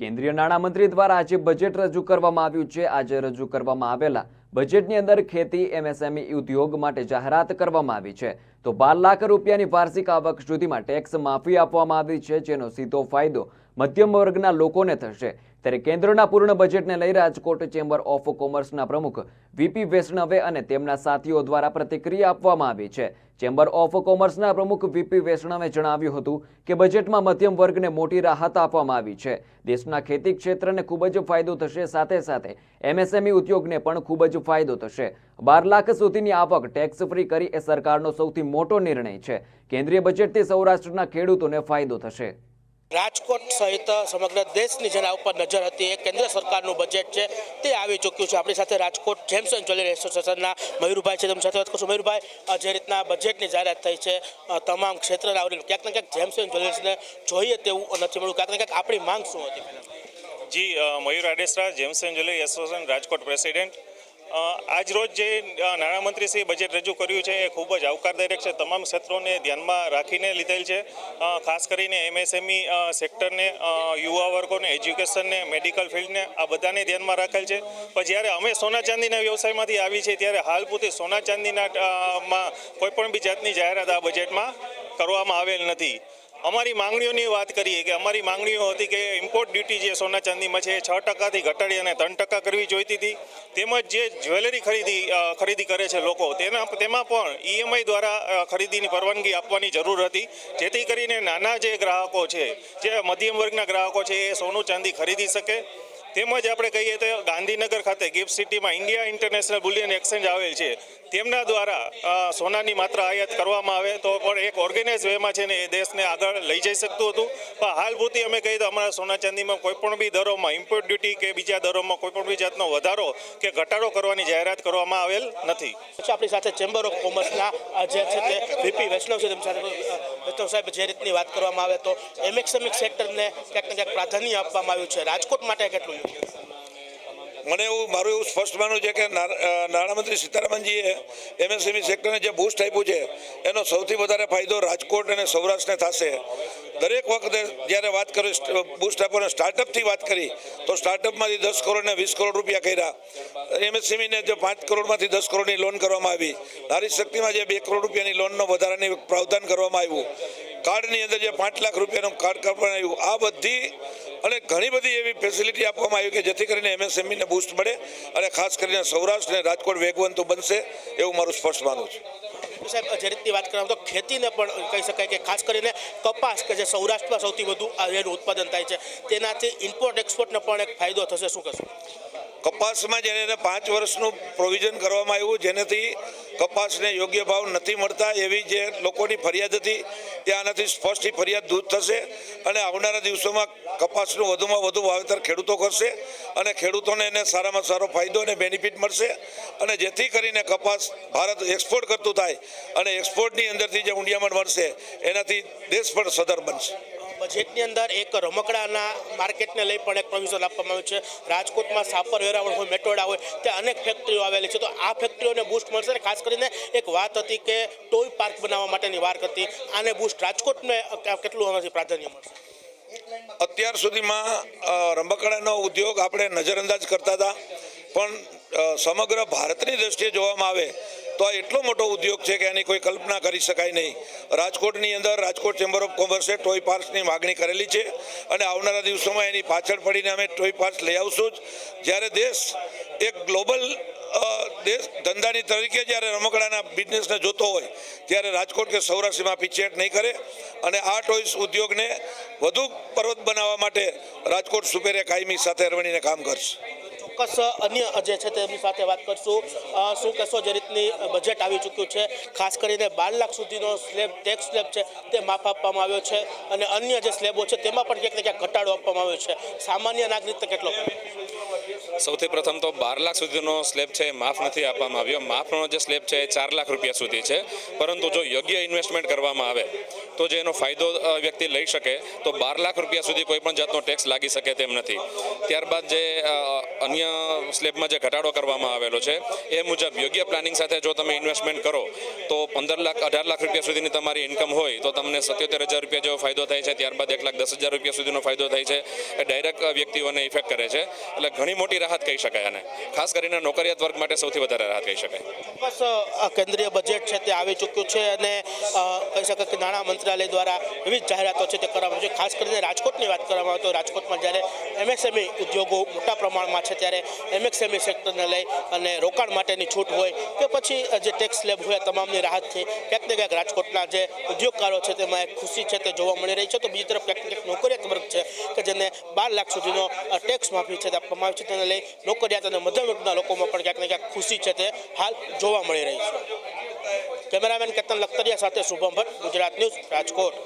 કેન્દ્રીય નાણામંત્રી દ્વારા આજે બજેટ રજૂ કરવામાં આવ્યું છે. આજે રજૂ કરવામાં આવેલા બજેટની અંદર ખેતી, એમએસએમઈ ઉદ્યોગ માટે જાહેરાત કરવામાં આવી છે. તો બાર લાખ રૂપિયાની વાર્ષિક આવક સુધીમાં ટેક્સ માફી આપવામાં આવી છે, જેનો સીધો ફાયદો મધ્યમ વર્ગના લોકોને થશે. ત્યારે કેન્દ્રના પૂર્ણ બજેટને લઈ રાજકોટ ચેમ્બર ઓફ કોમર્સના પ્રમુખ વીપી વૈષ્ણવે અને તેમના સાથીઓ દ્વારા પ્રતિક્રિયા આપવામાં આવી છે. ચેમ્બર ઓફ કોમર્સના પ્રમુખ વીપી વૈષ્ણવે જણાવ્યું હતું કે બજેટમાં મધ્યમ વર્ગને મોટી રાહત આપવામાં આવી છે. દેશના ખેતી ક્ષેત્રને ખૂબ જ ફાયદો થશે, સાથે સાથે એમએસએમઈ ઉદ્યોગને પણ ખૂબ જ ફાયદો થશે. બાર લાખ સુધીની આવક ટેક્સ ફ્રી કરી એ સરકારનો સૌથી મોટો નિર્ણય છે. કેન્દ્રીય બજેટથી સૌરાષ્ટ્રના ખેડૂતોને ફાયદો થશે. રાજકોટ સહિત સમગ્ર દેશની જેના ઉપર નજર હતી એ કેન્દ્ર સરકારનું બજેટ છે તે આવી ચૂક્યું છે. આપણી સાથે રાજકોટ જેમ્સ એન્ડ જ્વેલરી એસોસિએશનના મયુરભાઈ છે. તેમની સાથે વાત કરશું. મયુરભાઈ જે રીતના બજેટની જાહેરાત થઈ છે તમામ ક્ષેત્રને આવરી ક્યાંક ને ક્યાંક જેમ્સ એન્ડ જ્વેલર્સને જોઈએ તેવું નથી મળ્યું. ક્યાંક ને ક્યાંક આપણી માંગ શું હતી? જી Mayur Adesara gems and jewellery association Rajkot president. અ, આજ રોજ જે અ, નાણામંત્રીશ્રીએ બજેટ રજૂ કર્યું છે એ ખૂબ જ આવકારદાયક છે. તમામ ક્ષેત્રોને ધ્યાનમાં રાખીને લીધેલ છે. ખાસ કરીને એમએસએમઈ સેક્ટરને યુવા વર્ગોને એજ્યુકેશનને મેડિકલ ફિલ્ડને આ બધાને ધ્યાનમાં રાખેલ છે. પણ જ્યારે અમે સોના ચાંદીના વ્યવસાયમાંથી આવી છે ત્યારે હાલ પૂરતી સોના ચાંદીના માં કોઈપણ બી જાતની જાહેરાત આ બજેટમાં કરવામાં આવેલ નથી. અમારી માંગણીઓની વાત કરીએ કે અમારી માંગણીઓ હતી કે ઇમ્પોર્ટ ડ્યુટી જે સોના ચાંદીમાં છે એ છ ટકાથી ઘટાડી અને ત્રણ ટકા કરવી જોઈતી હતી. તેમજ જે જ્વેલરી ખરીદી ખરીદી કરે છે લોકો, તેના, તેમાં પણ ઈએમઆઈ દ્વારા ખરીદીની પરવાનગી આપવાની જરૂર હતી. જેથી કરીને નાના જે ગ્રાહકો છે, જે મધ્યમ વર્ગના ગ્રાહકો છે એ સોનું ચાંદી ખરીદી શકે. તેમજ આપણે કહીએ તો ગાંધીનગર ખાતે ગિફ્ટ સિટીમાં ઇન્ડિયા ઇન્ટરનેશનલ બુલિયન એક્સચેન્જ આવેલ છે. તેમના દ્વારા સોનાની માત્ર આયાત કરવામાં આવે તો પણ એક ઓર્ગેનાઇઝ વેમાં છે ને એ દેશને આગળ લઈ જઈ શકતું હતું. પણ હાલ પૂરતી અમે કહીએ તો અમારા સોના ચાંદીમાં કોઈપણ બી દરોમાં ઇમ્પોર્ટ ડ્યુટી કે બીજા દરોમાં કોઈપણ બી જાતનો વધારો કે ઘટાડો કરવાની જાહેરાત કરવામાં આવેલ નથી. આપણી સાથે ચેમ્બર ઓફ કોમર્સના જે છે તે વીપી વૈષ્ણવ છે, તેમની સાથે વૈષ્ણવ સાહેબ, જે રીતની વાત કરવામાં આવે તો એમએક્સએમએક્સ સેક્ટરને ક્યાંક ને ક્યાંક પ્રાધાન્ય આપવામાં આવ્યું છે. રાજકોટ માટે કેટલું યોગ્ય? મને એવું, મારું એવું સ્પષ્ટ માનવું છે કે નાણામંત્રી સીતારામનજીએ એમએસએમઈ સેક્ટરને જે બૂસ્ટ આપ્યું છે, એનો સૌથી વધારે ફાયદો રાજકોટ અને સૌરાષ્ટ્રને થશે. દરેક વખતે જ્યારે વાત કરી બૂસ્ટ આપવાનો સ્ટાર્ટઅપથી વાત કરી, તો સ્ટાર્ટઅપમાંથી દસ કરોડ ને વીસ કરોડ રૂપિયા કર્યા. એમએસએમઈને જે પાંચ કરોડમાંથી દસ કરોડની લોન કરવામાં આવી, નારી શક્તિમાં જે બે કરોડ રૂપિયાની લોનનો વધારાની પ્રાવધાન કરવામાં આવ્યું કાર્ડની અંદર જે પાંચ લાખ રૂપિયાનું કાર્ડ કરવામાં આવ્યું આ બધી અને ઘણી બધી એવી ફેસિલિટી આપવામાં આવી કે જેથી કરીને એમએસએમઈને બૂસ્ટ મળે અને ખાસ કરીને સૌરાષ્ટ્ર અને રાજકોટ વેગવંતુ બનશે એવું મારું સ્પષ્ટ માનવું છે. સાહેબ જે રીતની વાત કરવામાં તો ખેતીને પણ કહી શકાય કે ખાસ કરીને કપાસ કે જે સૌરાષ્ટ્રમાં સૌથી વધુ આ એનું ઉત્પાદન થાય છે તેનાથી ઇમ્પોર્ટ એક્સપોર્ટને પણ એક ફાયદો થશે શું કહેશું? કપાસમાં જેને પાંચ વર્ષનું પ્રોવિઝન કરવામાં આવ્યું જેનાથી કપાસને યોગ્ય ભાવ નથી મળતા એવી જે લોકોની ફરિયાદ હતી, તે આનાથી સ્પષ્ટ ફરિયાદ દૂર થશે અને આવનારા દિવસોમાં કપાસનું વધુમાં વધુ વાવેતર ખેડૂતો કરશે અને ખેડૂતોને એને સારામાં સારો ફાયદો અને બેનિફિટ મળશે અને જેથી કરીને કપાસ ભારત એક્સપોર્ટ કરતું થાય અને એક્સપોર્ટની અંદરથી જે ઊંડિયામણ મળશે, એનાથી દેશ પણ સદર બનશે. બજેટની અંદર એક રમકડાના માર્કેટને લઈ પણ એક પ્રોવિઝન આપવામાં આવ્યું છે. રાજકોટમાં સાપર વેરાવળ હોય, મેટોડા હોય, ત્યાં અનેક ફેક્ટરીઓ આવેલી છે. તો આ ફેક્ટરીઓને બૂસ્ટ મળશે ખાસ કરીને એક વાત હતી કે ટોય પાર્ક બનાવવા માટેની વાત હતી. આને બૂસ્ટ રાજકોટને કેટલું આનાથી પ્રાધાન્ય મળશે? અત્યાર સુધીમાં રમકડાનો ઉદ્યોગ આપણે નજરઅંદાજ કરતા હતા. પણ સમગ્ર ભારતની દ્રષ્ટિએ જોવામાં આવે તો આ એટલો મોટો ઉદ્યોગ છે કે એની કોઈ કલ્પના કરી શકાય નહીં. રાજકોટની અંદર, રાજકોટ ચેમ્બર ઓફ કોમર્સે ટોય પાર્ક્સની માગણી કરેલી છે અને આવનારા દિવસોમાં એની પાછળ પડીને અમે ટોય પાર્ક્સ લઈ આવશું જ. જ્યારે દેશ એક ગ્લોબલ દેશ ધંધાની તરીકે જ્યારે રમકડાના બિઝનેસને જોતો હોય, ત્યારે રાજકોટ કે સૌરાષ્ટ્રમાં પીછેટ નહીં કરે અને આ ટોયસ ઉદ્યોગને વધુ પર્વત બનાવવા માટે રાજકોટ સુપેરે કાયમી સાથે રણીને કામ કરશે. ચોક્કસ અન્ય જે છે તેમની સાથે વાત કરશું. શું કહેશો જે રીતની બજેટ આવી ચૂક્યું છે? ખાસ કરીને બાર લાખ સુધીનો સ્લેબ ટેક્સ સ્લેબ છે, તે માફ આપવામાં આવ્યો છે. અને અન્ય જે સ્લેબો છે, તેમાં પણ ક્યાંક ને ક્યાંક ઘટાડો આપવામાં આવ્યો છે. સામાન્ય નાગરિકને કેટલો સૌથી પ્રથમ તો બાર લાખ સુધીનો સ્લેબ છે એ માફ નથી આપવામાં આવ્યો. માફનો જે સ્લેબ છે એ ચાર લાખ રૂપિયા સુધી છે. પરંતુ જો યોગ્ય ઇન્વેસ્ટમેન્ટ કરવામાં આવે તો જે એનો ફાયદો વ્યક્તિ લઈ શકે, તો બાર લાખ રૂપિયા સુધી કોઈ પણ જાતનો ટેક્સ લાગી શકે તેમ નથી. ત્યારબાદ જે અન્ય સ્લેબમાં જે ઘટાડો કરવામાં આવેલો છે, એ મુજબ યોગ્ય પ્લાનિંગ સાથે જો તમે ઇન્વેસ્ટમેન્ટ કરો, તો પંદર લાખ, અઢાર લાખ રૂપિયા સુધીની તમારી ઇન્કમ હોય, તો તમને સત્યોતેર હજાર રૂપિયા જેવો ફાયદો થાય છે, ત્યારબાદ એક લાખ દસ હજાર રૂપિયા સુધીનો ફાયદો થાય છે, એ ડાયરેક્ટ વ્યક્તિઓને ઇફેક્ટ કરે છે. એટલે ઘણી મોટી રાહત કહી શકાય અને ખાસ કરીને નોકરિયાત વર્ગ માટે સૌથી વધારે રાહત કહી શકાય. બસ કેન્દ્રીય બજેટ છે તે આવી ચૂક્યું છે અને કહી શકાય કે નાણાં મંત્રાલય દ્વારા વિવિધ જાહેરાતો છે તે કરવામાં છે. ખાસ કરીને રાજકોટની વાત કરવામાં આવે તો રાજકોટમાં જ્યારે એમએસએમઈ ઉદ્યોગો મોટા પ્રમાણમાં છે ત્યારે એમએસએમઈ સેક્ટરને લઈ અને રોકાણ માટેની છૂટ હોય કે પછી જે ટેક્સ સ્લેબ હોય તમામની રાહતથી ક્યાંક ને ક્યાંક રાજકોટના જે ઉદ્યોગકારો છે તેમાં એક ખુશી છે તે જોવા મળી રહી છે. તો બીજી તરફ ક્યાંક ને ક્યાંક નોકરિયાત વર્ગ છે કે જેને બાર લાખ સુધીનો ટેક્સ માફી છે તે આપવામાં આવી છે. તેને લઈ નોકરિયાત અને મધ્યમ વર્ગના લોકોમાં પણ ક્યાંક ને ક્યાંક ખુશી છે તે હાલ જોવા મળી રહી છે. કેમેરામેન કેતન લખતરિયા સાથે શુભમ ભટ્ટ ગુજરાત ન્યૂઝ રાજકોટ.